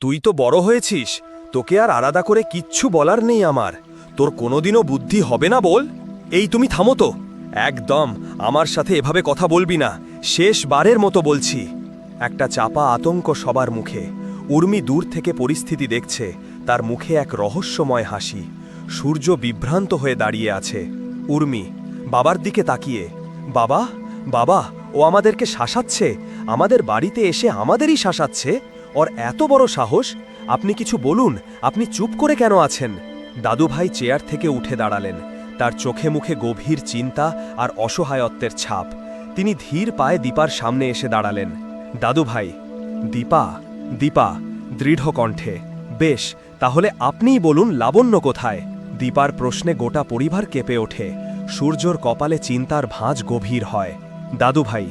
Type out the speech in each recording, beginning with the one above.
তুই তো বড় হয়েছিস, তোকে আর আলাদা করে কিচ্ছু বলার নেই আমার। তোর কোনোদিনও বুদ্ধি হবে না বল? এই তুমি থামো তো। একদম, আমার সাথে এভাবে কথা বলবি না। শেষবারের মতো বলছি। একটা চাপা আতঙ্ক সবার মুখে। উর্মি দূর থেকে পরিস্থিতি দেখছে। তার মুখে এক রহস্যময় হাসি। সূর্য বিভ্রান্ত হয়ে দাঁড়িয়ে আছে। উর্মি, বাবার দিকে তাকিয়ে। বাবা বাবা, ও আমাদেরকে শাসাচ্ছে? আমাদের বাড়িতে এসে আমাদেরই শাসাচ্ছে? ওর এত বড় সাহস, আপনি কিছু বলুন, আপনি চুপ করে কেন আছেন? দাদুভাই চেয়ার থেকে উঠে দাঁড়ালেন। তার চোখে মুখে গভীর চিন্তা আর অসহায়ত্বের ছাপ। তিনি ধীর পায়ে দীপার সামনে এসে দাঁড়ালেন। দাদুভাই, দীপা দীপা, দৃঢ় কণ্ঠে, বেশ, তাহলে আপনিই বলুন লাবণ্য কোথায়? দীপার প্রশ্নে গোটা পরিবার কেঁপে ওঠে। সূর্যর কপালে চিন্তার ভাঁজ গভীর হয়। দাদুভাই,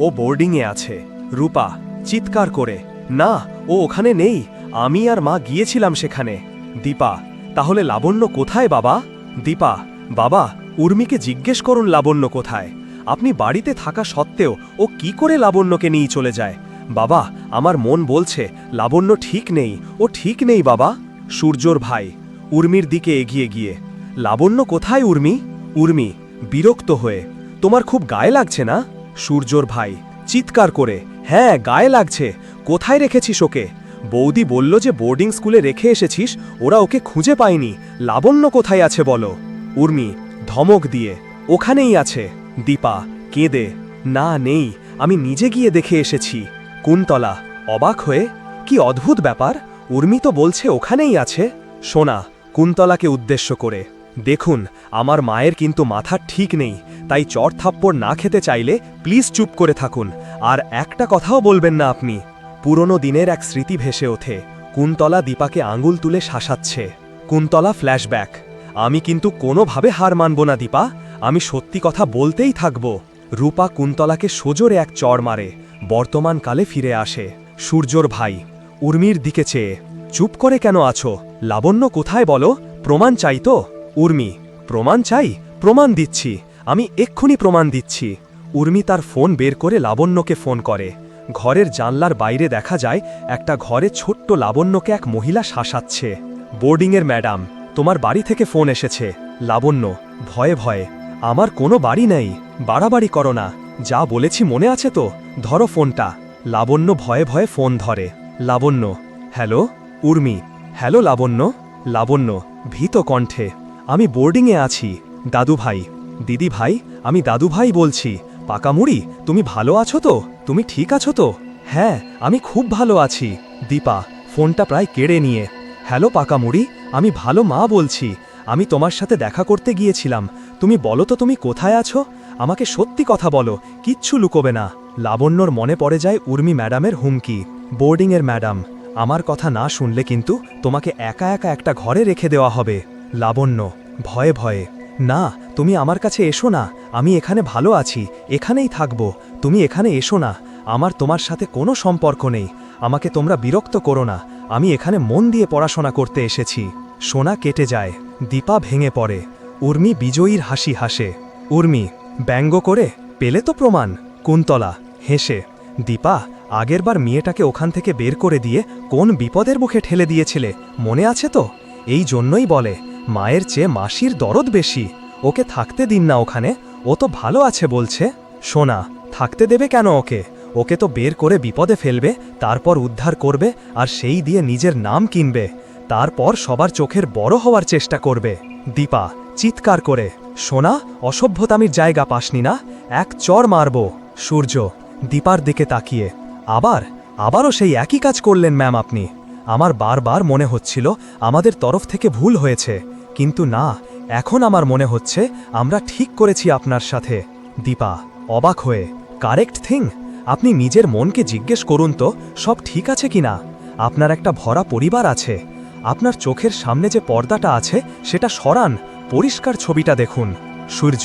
ও বোর্ডিংয়ে আছে। রূপা, চিৎকার করে না, ও ওখানে নেই। আমি আর মা গিয়েছিলাম সেখানে। দীপা, তাহলে লাবণ্য কোথায় বাবা? দীপা, বাবা, উর্মিকে জিজ্ঞেস করুন লাবণ্য কোথায়। আপনি বাড়িতে থাকা সত্ত্বেও ও কি করে লাবণ্যকে নিয়ে চলে যায়? বাবা, আমার মন বলছে, লাবণ্য ঠিক নেই। ও ঠিক নেই বাবা। সূর্যর ভাই, উর্মির দিকে এগিয়ে গিয়ে। লাবণ্য কোথায় উর্মি? উর্মি, বিরক্ত হয়ে। তোমার খুব গায়ে লাগছে না? সূর্যর ভাই, চিৎকার করে। হ্যাঁ গায়ে লাগছে। কোথায় রেখেছিস ওকে? বৌদি বলল যে বোর্ডিং স্কুলে রেখে এসেছিস, ওরা ওকে খুঁজে পায়নি। লাবণ্য কোথায় আছে বলো? উর্মি, ধমক দিয়ে, ওখানেই আছে। দীপা, কেঁদে, না, নেই, আমি নিজে গিয়ে দেখে এসেছি। কুন্তলা, অবাক হয়ে, কি অদ্ভুত ব্যাপার, উর্মি তো বলছে ওখানেই আছে। সোনা, কুন্তলাকে উদ্দেশ্য করে, দেখুন, আমার মায়ের কিন্তু মাথা ঠিক নেই, তাই চর থাপ্পড় না খেতে চাইলে প্লিজ চুপ করে থাকুন, আর একটা কথাও বলবেন না আপনি। পুরনো দিনের এক স্মৃতি ভেসে ওঠে। কুন্তলা দীপাকে আঙুল তুলে শাসাচ্ছে। কুন্তলা ফ্ল্যাশব্যাক। আমি কিন্তু কোনোভাবে হার মানব না, দীপা। আমি সত্যি কথা বলতেই থাকব। রূপা কুন্তলাকে সোজোরে এক চড় মারে। বর্তমানকালে ফিরে আসে। সূর্যর ভাই, উর্মির দিকে চেয়ে, চুপ করে কেন আছো? লাবণ্য কোথায় বলো? প্রমাণ চাই তো? উর্মি, প্রমাণ চাই? প্রমাণ দিচ্ছি। আমি এক্ষুনি প্রমাণ দিচ্ছি। উর্মি তার ফোন বের করে লাবণ্যকে ফোন করে। ঘরের জানলার বাইরে দেখা যায় একটা ঘরে ছোট্ট লাবণ্যকে এক মহিলা শাসাচ্ছে। বোর্ডিংয়ের ম্যাডাম, তোমার বাড়ি থেকে ফোন এসেছে। লাবণ্য, ভয়ে ভয়ে, আমার কোনো বাড়ি নেই, বাড়াবাড়ি করো না। যা বলেছি মনে আছে তো? ধরো ফোনটা। লাবণ্য ভয়ে ভয়ে ফোন ধরে। লাবণ্য, হ্যালো? উর্মি, হ্যালো লাবণ্য? লাবণ্য, ভীত কণ্ঠে, আমি বোর্ডিংয়ে আছি। দাদু ভাই দিদি ভাই আমি দাদু ভাই বলছি। পাকামুড়ি? তুমি ভালো আছো তো? তুমি ঠিক আছো তো? হ্যাঁ আমি খুব ভালো আছি। দীপা, ফোনটা প্রায় কেড়ে নিয়ে। হ্যালো পাকামুড়ি, আমি ভালো মা বলছি। আমি তোমার সাথে দেখা করতে গিয়েছিলাম। তুমি বলো তো তুমি কোথায় আছো? আমাকে সত্যি কথা বলো, কিচ্ছু লুকোবে না। লাবণ্যর মনে পড়ে যায় উর্মি ম্যাডামের হুমকি। বোর্ডিংয়ের ম্যাডাম, আমার কথা না শুনলে কিন্তু তোমাকে একা একা একটা ঘরে রেখে দেওয়া হবে। লাবণ্য, ভয়ে ভয়ে, না তুমি আমার কাছে এসো না, আমি এখানে ভালো আছি, এখানেই থাকব, তুমি এখানে এসো না, আমার তোমার সাথে কোনো সম্পর্ক নেই, আমাকে তোমরা বিরক্ত করো না, আমি এখানে মন দিয়ে পড়াশোনা করতে এসেছি। সোনা কেটে যায়, দীপা ভেঙে পড়ে, উর্মি বিজয়ীর হাসি হাসে, উর্মি, ব্যঙ্গ করে, পেলে তো প্রমাণ, কুন্তলা, হেসে, দীপা আগেরবার মেয়েটাকে ওখান থেকে বের করে দিয়ে কোন বিপদের মুখে ঠেলে দিয়েছিলে, মনে আছে তো? এই জন্যই বলে, মায়ের চেয়ে মাসির দরদ বেশি। ওকে থাকতে দিন না ওখানে। ও তো ভালো আছে বলছে। সোনা, থাকতে দেবে কেন ওকে? ওকে তো বের করে বিপদে ফেলবে, তারপর উদ্ধার করবে আর সেই দিয়ে নিজের নাম কিনবে। তারপর সবার চোখের বড় হওয়ার চেষ্টা করবে। দীপা, চিৎকার করে, সোনা, অসভ্যতামির জায়গা পাসনি না? এক চর মারব। সূর্য, দীপার দিকে তাকিয়ে, আবার, আবারও সেই একই কাজ করলেন ম্যাম আপনি। আমার বারবার মনে হচ্ছিল আমাদের তরফ থেকে ভুল হয়েছে। কিন্তু না এখন আমার মনে হচ্ছে আমরা ঠিক করেছি আপনার সাথে। দীপা, অবাক হয়ে, কারেক্ট থিং? আপনি নিজের মনকে জিজ্ঞেস করুন তো, সব ঠিক আছে কিনা আপনার একটা ভরা পরিবার আছে। আপনার চোখের সামনে যে পর্দাটা আছে, সেটা সরান, পরিষ্কার ছবিটা দেখুন। সূর্য,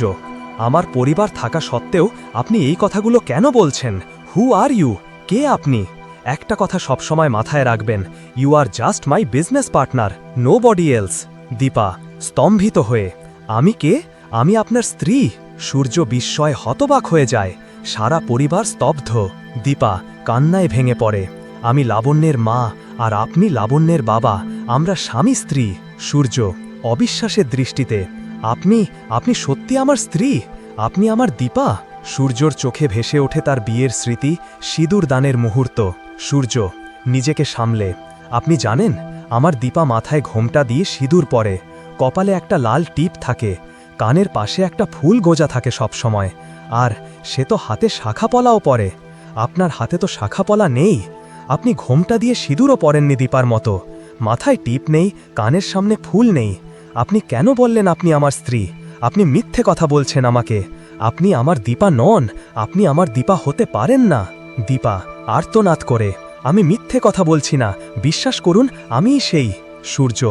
আমার পরিবার থাকা সত্ত্বেও আপনি এই কথাগুলো কেন বলছেন? হু আর ইউ কে আপনি? একটা কথা সবসময় মাথায় রাখবেন you are just my business partner nobody else Dipa স্তম্ভিত হয়ে, আমি কে? আমি আপনার স্ত্রী। সূর্য বিস্ময় হতবাক হয়ে যায়। সারা পরিবার স্তব্ধ। দীপা কান্নায় ভেঙে পড়ে। আমি লাবণ্যের মা আর আপনি লাবণ্যের বাবা। আমরা স্বামী স্ত্রী। সূর্য অবিশ্বাসের দৃষ্টিতে, আপনি আপনি সত্যি আমার স্ত্রী? আপনি আমার দীপা? সূর্যর চোখে ভেসে ওঠে তার বিয়ের স্মৃতি, সিঁদুর দানের মুহূর্ত। সূর্য নিজেকে সামলে, আপনি জানেন, আমার দীপা মাথায় ঘোমটা দিয়ে সিঁদুর পরে। কপালে একটা লাল টিপ থাকে, কানের পাশে একটা ফুল গোজা থাকে সব সময়, আর সে তো হাতে শাখাপলাও পরে। আপনার হাতে তো শাখাপলা নেই। আপনি ঘোমটা দিয়ে সিঁদুরও পরেননি দীপার মতো। মাথায় টিপ নেই, কানের সামনে ফুল নেই। আপনি কেন বললেন আপনি আমার স্ত্রী? আপনি মিথ্যে কথা বলছেন আমাকে। আপনি আমার দীপা নন, আপনি আমার দীপা হতে পারেন না। দীপা, আর্তনাদ করে, আমি মিথ্যে কথা বলছি না, বিশ্বাস করুন আমিই সেই, সূর্য।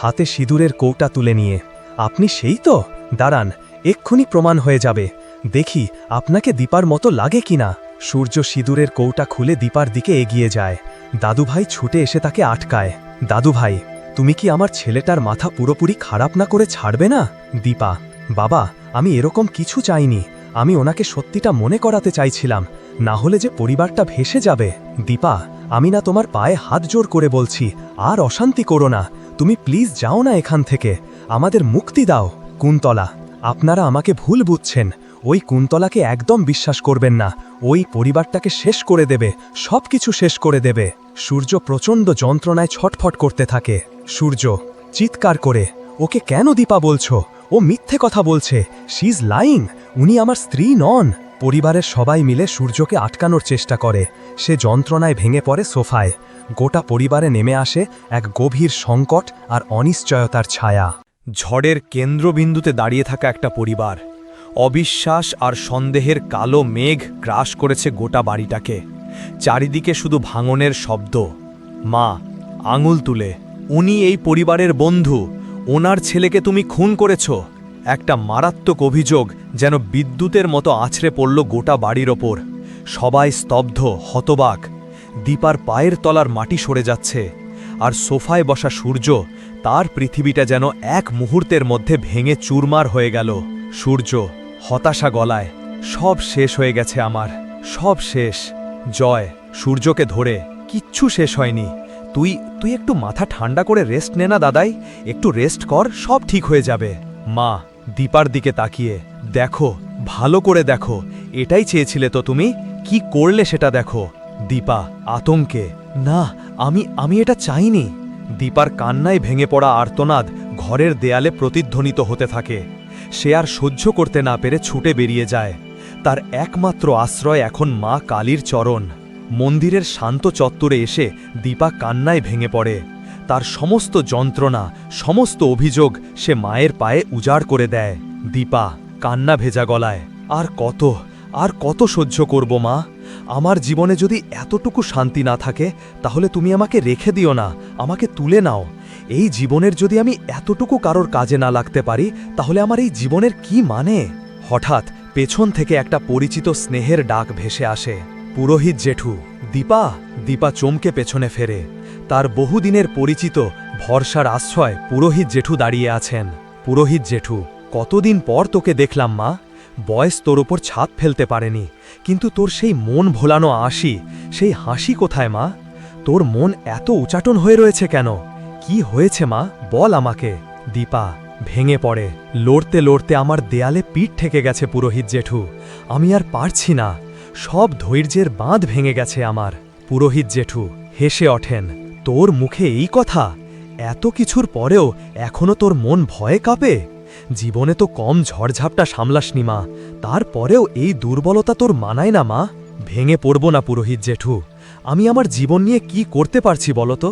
হাতে সিঁদুরের কৌটা তুলে নিয়ে, আপনি সেই তো? দাঁড়ান, এক্ষুনি প্রমাণ হয়ে যাবে। দেখি আপনাকে দীপার মতো লাগে কিনা সূর্য সিঁদুরের কৌটা খুলে দীপার দিকে এগিয়ে যায়। দাদুভাই ছুটে এসে তাকে আটকায়। দাদুভাই, তুমি কি আমার ছেলেটার মাথা পুরোপুরি খারাপ না করে ছাড়বে না? দীপা, বাবা, আমি এরকম কিছু চাইনি। আমি ওনাকে সত্যিটা মনে করাতে চাইছিলাম। না হলে যে পরিবারটা ভেসে যাবে। দীপা, আমি না তোমার পায়ে হাত জোর করে বলছি, আর অশান্তি করো না। তুমি প্লিজ যাও না এখান থেকে। আমাদের মুক্তি দাও, কুন্তলা। আপনারা আমাকে ভুল বুঝছেন। ওই কুন্তলাকে একদম বিশ্বাস করবেন না। ওই পরিবারটাকে শেষ করে দেবে সব কিছু শেষ করে দেবে। সূর্য প্রচণ্ড যন্ত্রণায় ছটফট করতে থাকে। সূর্য, চিৎকার করে, ওকে কেন দীপা বলছো? ও মিথ্যে কথা বলছে। শি ইজ লাইং উনি আমার স্ত্রী নন। পরিবারের সবাই মিলে সূর্যকে আটকানোর চেষ্টা করে। সে যন্ত্রণায় ভেঙে পড়ে সোফায়। গোটা পরিবারে নেমে আসে এক গভীর সংকট আর অনিশ্চয়তার ছায়া। ঝড়ের কেন্দ্রবিন্দুতে দাঁড়িয়ে থাকা একটা পরিবার। অবিশ্বাস আর সন্দেহের কালো মেঘ গ্রাস করেছে গোটা বাড়িটাকে। চারিদিকে শুধু ভাঙনের শব্দ। মা, আঙুল তুলে, উনি এই পরিবারের বন্ধু, ওনার ছেলেকে তুমি খুন করেছ। একটা মারাত্মক অভিযোগ যেন বিদ্যুতের মতো আছড়ে পড়ল গোটা বাড়ির ওপর। সবাই স্তব্ধ, হতবাক। দীপার পায়ের তলার মাটি সরে যাচ্ছে, আর সোফায় বসা সূর্য তার পৃথিবীটা যেন এক মুহূর্তের মধ্যে ভেঙে চুরমার হয়ে গেল। সূর্য হতাশা গলায়, সব শেষ হয়ে গেছে আমার, সব শেষ। জয়, সূর্যকে ধরে, কিচ্ছু শেষ হয়নি। তুই তুই একটু মাথা ঠান্ডা করে রেস্ট নে না দাদাই, একটু রেস্ট কর, সব ঠিক হয়ে যাবে। মা, দীপার দিকে তাকিয়ে, দেখো, ভালো করে দেখো, এটাই চেয়েছিলে তো তুমি? কি করলে সেটা দেখো? দীপা, আতঙ্কে, না, আমি আমি এটা চাইনি। দীপার কান্নায় ভেঙে পড়া আর্তনাদ ঘরের দেয়ালে প্রতিধ্বনিত হতে থাকে। সে আর সহ্য করতে না পেরে ছুটে বেরিয়ে যায়। তার একমাত্র আশ্রয় এখন মা কালীর চরণ। মন্দিরের শান্ত চত্বরে এসে দীপা কান্নায় ভেঙে পড়ে। তার সমস্ত যন্ত্রণা, সমস্ত অভিযোগ সে মায়ের পায়ে উজাড় করে দেয়। দীপা, কান্না ভেজা গলায়, আর কত আর কত সহ্য করব মা? আমার জীবনে যদি এতটুকু শান্তি না থাকে, তাহলে তুমি আমাকে রেখে দিও না, আমাকে তুলে নাও। এই জীবনের যদি আমি এতটুকু কারোর কাজে না লাগতে পারি, তাহলে আমার এই জীবনের কি মানে? হঠাৎ পেছন থেকে একটা পরিচিত স্নেহের ডাক ভেসে আসে। পুরোহিত জেঠু, দীপা দীপা চমকে পেছনে ফেরে। তার বহুদিনের পরিচিত, ভরসার আশ্রয় পুরোহিত জেঠু দাঁড়িয়ে আছেন। পুরোহিত জেঠু, কতদিন পর তোকে দেখলাম মা? বয়স তোর ওপর ছাদ ফেলতে পারেনি, কিন্তু তোর সেই মন ভোলানো আশি, সেই হাসি কোথায় মা? তোর মন এত উচাটন হয়ে রয়েছে কেন? কি হয়েছে মা? বল আমাকে। দীপা, ভেঙে পড়ে। লড়তে লড়তে আমার দেয়ালে পিঠ ঠেকে গেছে পুরোহিত জেঠু। আমি আর পারছি না। সব ধৈর্যের বাঁধ ভেঙে গেছে আমার। পুরোহিত জেঠু, হেসে ওঠেন। তোর মুখে এই কথা? এত কিছুর পরেও এখনও তোর মন ভয়ে কাঁপে? জীবনে তো কম ঝড়ঝাপটা সামলাসনি মা। তারপরেও এই দুর্বলতা তোর মানায় না মা। ভেঙে পড়ব না পুরোহিত জেঠু। আমি আমার জীবন নিয়ে কি করতে পারছি বলতো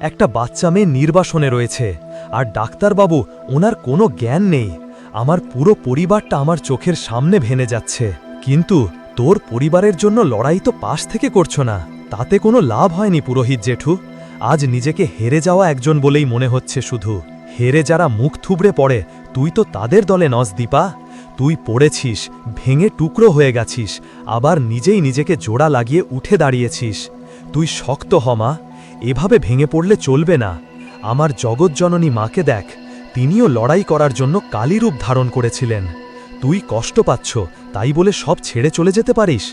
একটা বাচ্চা মেয়ে নির্বাসনে রয়েছে, আর ডাক্তারবাবু ওনার কোনো জ্ঞান নেই। আমার পুরো পরিবারটা আমার চোখের সামনে ভেনে যাচ্ছে। কিন্তু তোর পরিবারের জন্য লড়াই তো পাশ থেকে করছ না। তাতে কোনো লাভ হয়নি পুরোহিত জেঠু। আজ নিজেকে হেরে যাওয়া একজন বলেই মনে হচ্ছে শুধু। হেরে যারা মুখ থুবড়ে পড়ে তুই তো তাদের দলে নস, দীপা। তুই পড়েছিস, ভেঙে টুকরো হয়ে গেছিস, আবার নিজেই নিজেকে জোড়া লাগিয়ে উঠে দাঁড়িয়েছিস। তুই শক্ত হমা এভাবে ভেঙে পড়লে চলবে না। আমার জগৎজননী মাকে দেখ। তিনিও লড়াই করার জন্য কালীরূপ ধারণ করেছিলেন। তুই কষ্ট পাচ্ছ, তাই বলে সব ছেড়ে চলে যেতে পারিস?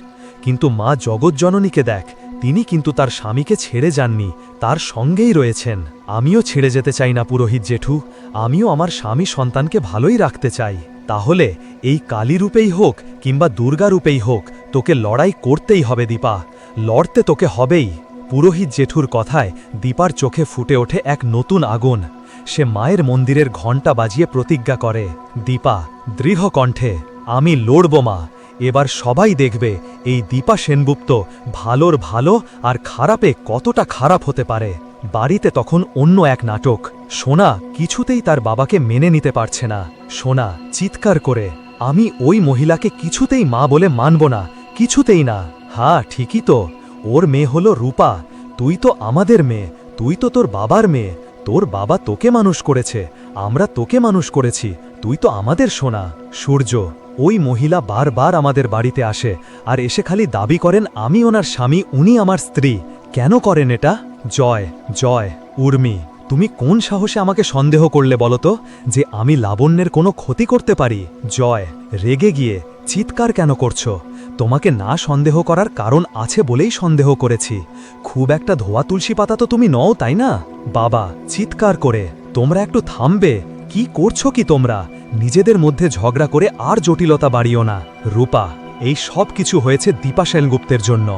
কিন্তু মা জগৎজননীকে দেখ, তিনি কিন্তু তার স্বামীকে ছেড়ে যাননি, তার সঙ্গেই রয়েছেন। আমিও ছেড়ে যেতে চাই না পুরোহিত জেঠু, আমিও আমার স্বামী সন্তানকে ভালোই রাখতে চাই। তাহলে এই কালী রূপেই হোক কিংবা দুর্গা রূপেই হোক, তোকে লড়াই করতেই হবে দীপা। লড়তে তোকে হবেই। পুরোহিত জেঠুর কথায় দীপার চোখে ফুটে ওঠে এক নতুন আগুন। সে মায়ের মন্দিরের ঘণ্টা বাজিয়ে প্রতিজ্ঞা করে, দীপা, দৃঢ় কণ্ঠে, আমি লড়ব মা। এবার সবাই দেখবে এই দীপা সেনগুপ্ত ভালোর ভালো আর খারাপে কতটা খারাপ হতে পারে। বাড়িতে তখন অন্য এক নাটক। সোনা কিছুতেই তার বাবাকে মেনে নিতে পারছে না। সোনা চিৎকার করে, আমি ওই মহিলাকে কিছুতেই মা বলে মানব না, কিছুতেই না। হ্যাঁ ঠিকই তো। ওর মেয়ে হলো রূপা। তুই তো আমাদের মেয়ে। তুই তো তোর বাবার মেয়ে। তোর বাবা তোকে মানুষ করেছে। আমরা তোকে মানুষ করেছি। তুই তো আমাদের সোনা। সূর্য ওই মহিলা বারবার আমাদের বাড়িতে আসে আর এসে খালি দাবি করেন আমি ওনার স্বামী, উনি আমার স্ত্রী। কেন করেন এটা? জয় জয়, উর্মি, তুমি কোন সাহসে আমাকে সন্দেহ করলে বলো তো? যে আমি লাবণ্যের কোনো ক্ষতি করতে পারি? জয়, রেগে গিয়ে চিৎকার কেন করছ? তোমাকে না সন্দেহ করার কারণ আছে বলেই সন্দেহ করেছি। খুব একটা ধোয়া তুলসী পাতা তো তুমি নও, তাই না? বাবা, চিৎকার করে, তোমরা একটু থামবে? কি করছ কি তোমরা? নিজেদের মধ্যে ঝগড়া করে আর জটিলতা বাড়িও না। রূপা, এই সব কিছু হয়েছে দীপা সেনগুপ্তের জন্য।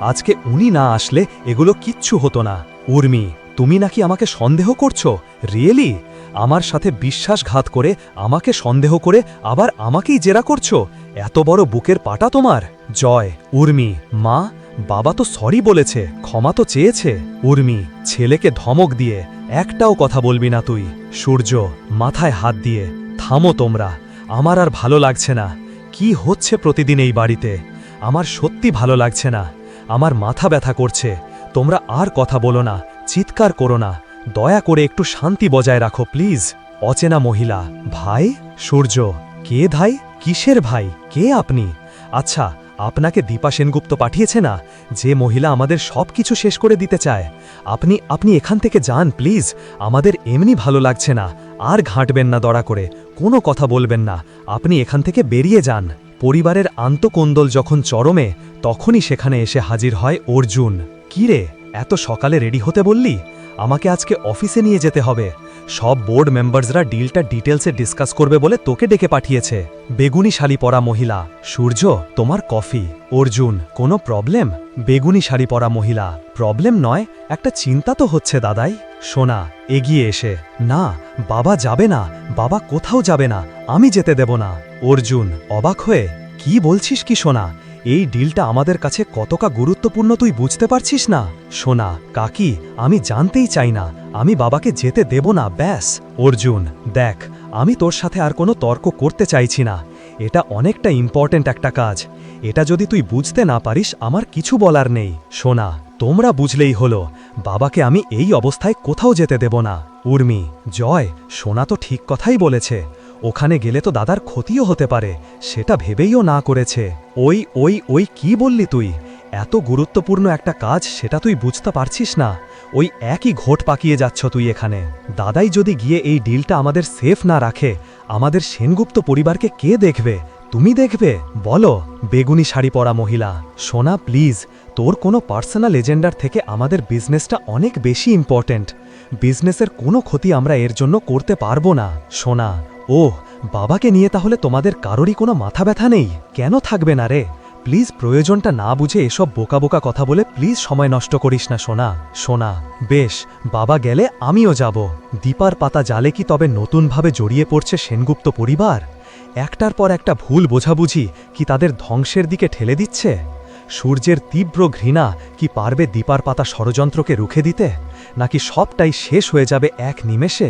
আজকে উনি না আসলে এগুলো কিচ্ছু হতো না। উর্মি, তুমি নাকি আমাকে সন্দেহ করছ? রিয়েলি আমার সাথে বিশ্বাসঘাত করে আমাকে সন্দেহ করে আবার আমাকেই জেরা করছ? এত বড় বুকের পাটা তোমার? জয়, উর্মি, মা, বাবা তো সরি বলেছে, ক্ষমা তো চেয়েছে। উর্মি, ছেলেকে ধমক দিয়ে, একটাও কথা বলবি না তুই। সূর্য, মাথায় হাত দিয়ে থামো তোমরা, আমার আর ভালো লাগছে না। কি হচ্ছে প্রতিদিন এই বাড়িতে? আমার সত্যি ভালো লাগছে না। আমার মাথা ব্যথা করছে। তোমরা আর কথা বলো না, চিৎকার করো না। দয়া করে একটু শান্তি বজায় রাখো, প্লিজ। অচেনা মহিলা, ভাই, সূর্য, কে ধাই কিসের ভাই? কে আপনি? আচ্ছা আপনাকে দীপা সেনগুপ্ত পাঠিয়েছে না? যে মহিলা আমাদের সব কিছু শেষ করে দিতে চায়। আপনি আপনি এখান থেকে যান, প্লিজ। আমাদের এমনি ভালো লাগছে না। আর ঘাঁটবেন না দড়া করে। কোনো কথা বলবেন না। আপনি এখান থেকে বেরিয়ে যান। পরিবারের আন্তকোন্দল যখন চরমে, তখনই সেখানে এসে হাজির হয় অর্জুন। কি রে? এত সকালে রেডি হতে বললি? আমাকে আজকে অফিসে নিয়ে যেতে হবে। সব বোর্ড মেম্বার্সরা ডিলটা ডিটেলসে ডিসকাস করবে বলে তোকে ডেকে পাঠিয়েছে। বেগুনি শাড়ি পরা মহিলা। সূর্য, তোমার কফি। অর্জুন, কোনো প্রবলেম? বেগুনি শাড়ি পরা মহিলা। প্রবলেম নয়, একটা চিন্তা তো হচ্ছে দাদাই। সোনা, এগিয়ে এসে। না, বাবা যাবে না। বাবা কোথাও যাবে না। আমি যেতে দেব না। অর্জুন, অবাক হয়ে। কি বলছিস কি সোনা? এই ডিলটা আমাদের কাছে কতটা গুরুত্বপূর্ণ তুই বুঝতে পারছিস না? সোনা, কাকি, আমি জানতেই চাই না। আমি বাবাকে যেতে দেব না, ব্যাস। অর্জুন, দেখ, আমি তোর সাথে আর কোনো তর্ক করতে চাইছি না। এটা অনেকটা ইম্পর্ট্যান্ট একটা কাজ। এটা যদি তুই বুঝতে না পারিস, আমার কিছু বলার নেই। সোনা, তোমরা বুঝলেই হলো। বাবাকে আমি এই অবস্থায় কোথাও যেতে দেব না। উর্মি, জয়, সোনা তো ঠিক কথাই বলেছে। ওখানে গেলে তো দাদার ক্ষতিও হতে পারে, সেটা ভেবেইও না করেছে। ওই ওই ওই, কি বললি তুই? এত গুরুত্বপূর্ণ একটা কাজ, সেটা তুই বুঝতে পারছিস না। ওই একই ঘোট পাকিয়ে যাচ্ছ তুই এখানে। দাদাই যদি গিয়ে এই ডিলটা আমাদের সেফ না রাখে, আমাদের সেনগুপ্ত পরিবারকে কে দেখবে? তুমি দেখবে? বলো, বেগুনি শাড়ি পরা মহিলা। সোনা, প্লিজ, তোর কোনো পার্সোনাল এজেন্ডার থেকে আমাদের বিজনেসটা অনেক বেশি ইম্পর্ট্যান্ট। বিজনেসের কোনো ক্ষতি আমরা এর জন্য করতে পারব না। সোনা, ওহ, বাবাকে নিয়ে তাহলে তোমাদের কারোরই কোনো মাথা ব্যথা নেই? কেন থাকবে না রে? প্লিজ প্রয়োজনটা না বুঝে এসব বোকা বোকা কথা বলে প্লিজ সময় নষ্ট করিস না, সোনা। সোনা, বেশ, বাবা গেলে আমিও যাব। দীপার পাতা জালে কি তবে নতুনভাবে জড়িয়ে পড়ছে সেনগুপ্ত পরিবার? একটার পর একটা ভুল বোঝাবুঝি কি তাদের ধ্বংসের দিকে ঠেলে দিচ্ছে? সূর্যের তীব্র ঘৃণা কি পারবে দীপার পাতা ষড়যন্ত্রকে রুখে দিতে? নাকি সবটাই শেষ হয়ে যাবে এক নিমেষে?